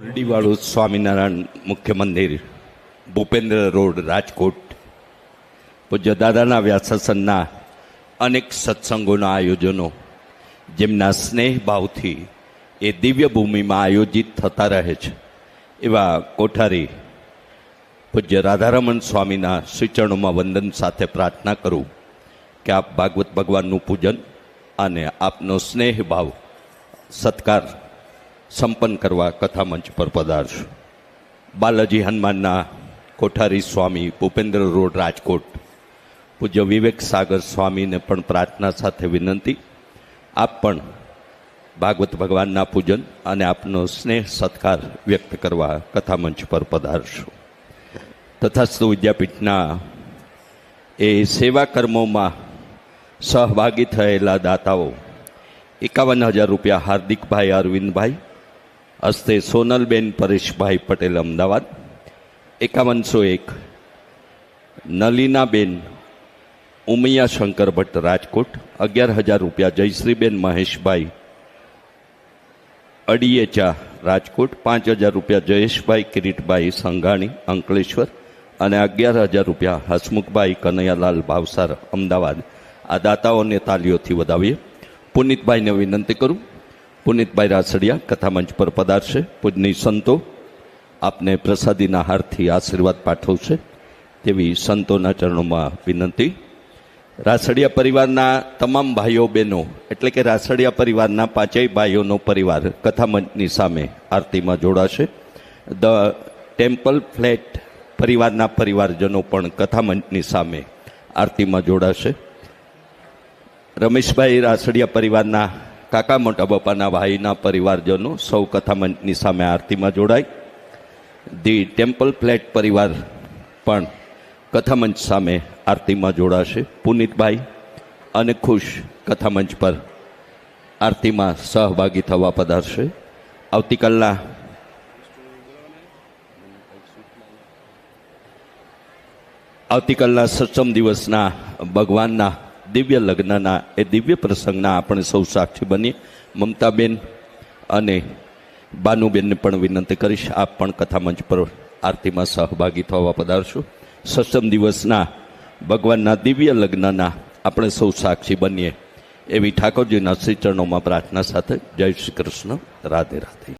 શિરડીવાળું સ્વામિનારાયણ મુખ્ય મંદિર, ભૂપેન્દ્ર રોડ, રાજકોટ. પૂજ્ય દાદાના વ્યાસાસનના અનેક સત્સંગોના આયોજનો, જેમના સ્નેહભાવથી એ દિવ્ય ભૂમિમાં આયોજિત થતા રહે છે. એવા કોઠારી પૂજ્ય રાધારમણ સ્વામીના શ્રીચરણોમાં વંદન સાથે પ્રાર્થના કરું કે આપ ભાગવત ભગવાનનું પૂજન અને આપનો સ્નેહભાવ, સત્કાર સંપન્ન કરવા કથા મંચ પર પધારશું. બાલાજી હનુમાનના કોઠારી સ્વામી ભૂપેન્દ્ર રોડ રાજકોટ, પૂજ્ય વિવેક સાગર સ્વામીને પણ પ્રાર્થના સાથે વિનંતી. આપ પણ ભાગવત ભગવાનના પૂજન અને આપનો સ્નેહ સત્કાર વ્યક્ત કરવા કથા મંચ પર પધારશો. તથાસ્તુ વિદ્યાપીઠના એ સેવા કર્મોમાં સહભાગી થયેલા દાતાઓ, એકાવન હજાર રૂપિયા હાર્દિકભાઈ અરવિંદભાઈ હસ્તે સોનલબેન પરેશભાઈ પટેલ અમદાવાદ, એકાવનસો એક, નલીનાબેન ઉમિયા શંકર ભટ્ટ રાજકોટ, અગિયાર હજાર રૂપિયા જયશ્રીબેન મહેશભાઈ અડિયેચા રાજકોટ, પાંચ હજાર રૂપિયા જયેશભાઈ કિરીટભાઈ સંઘાણી, અંકલેશ્વર અને અગિયાર હજાર રૂપિયા હસમુખભાઈ કનૈયાલાલ ભાવસાર અમદાવાદ. આ દાતાઓને તાલીઓથી વધાવીએ. પુનિતભાઈને વિનંતી કરું. પુનિતભાઈ રાસડિયા કથામંચ પર પધારશે. પૂજની સંતો આપને પ્રસાદીના હારથી આશીર્વાદ પાઠવશે તેવી સંતોના ચરણોમાં વિનંતી. રાસડિયા પરિવારના તમામ ભાઈઓ બહેનો, એટલે કે રાસડિયા પરિવારના પાંચેય ભાઈઓનો પરિવાર કથામંચની સામે આરતીમાં જોડાશે. ધ ટેમ્પલ ફ્લેટ પરિવારના પરિવારજનો પણ કથામંચની સામે આરતીમાં જોડાશે. રમેશભાઈ રાસડિયા પરિવારના કાકા, મોટા બાપાના ભાઈના પરિવારજનો સૌ કથામંચની સામે આરતીમાં જોડાય. ધી ટેમ્પલ ફ્લેટ પરિવાર પણ કથામંચ સામે આરતીમાં જોડાશે. પુનિતભાઈ અને ખુશ કથામંચ પર આરતીમાં સહભાગી થવા પધારશે. આવતીકાલના આવતીકાલના સત્સમ દિવસના ભગવાનના દિવ્ય લગ્નના, એ દિવ્ય પ્રસંગના આપણે સૌ સાક્ષી બનીએ. મમતાબેન અને બાનુબેનને પણ વિનંતી કરીશ, આપ પણ કથામંચ પર આરતીમાં સહભાગી થવા પધારશો. સક્ષમ દિવસના ભગવાનના દિવ્ય લગ્નના આપણે સૌ સાક્ષી બનીએ. એવી ઠાકોરજીના શ્રી ચરણોમાં પ્રાર્થના સાથે જય શ્રી કૃષ્ણ. રાધે રાધે.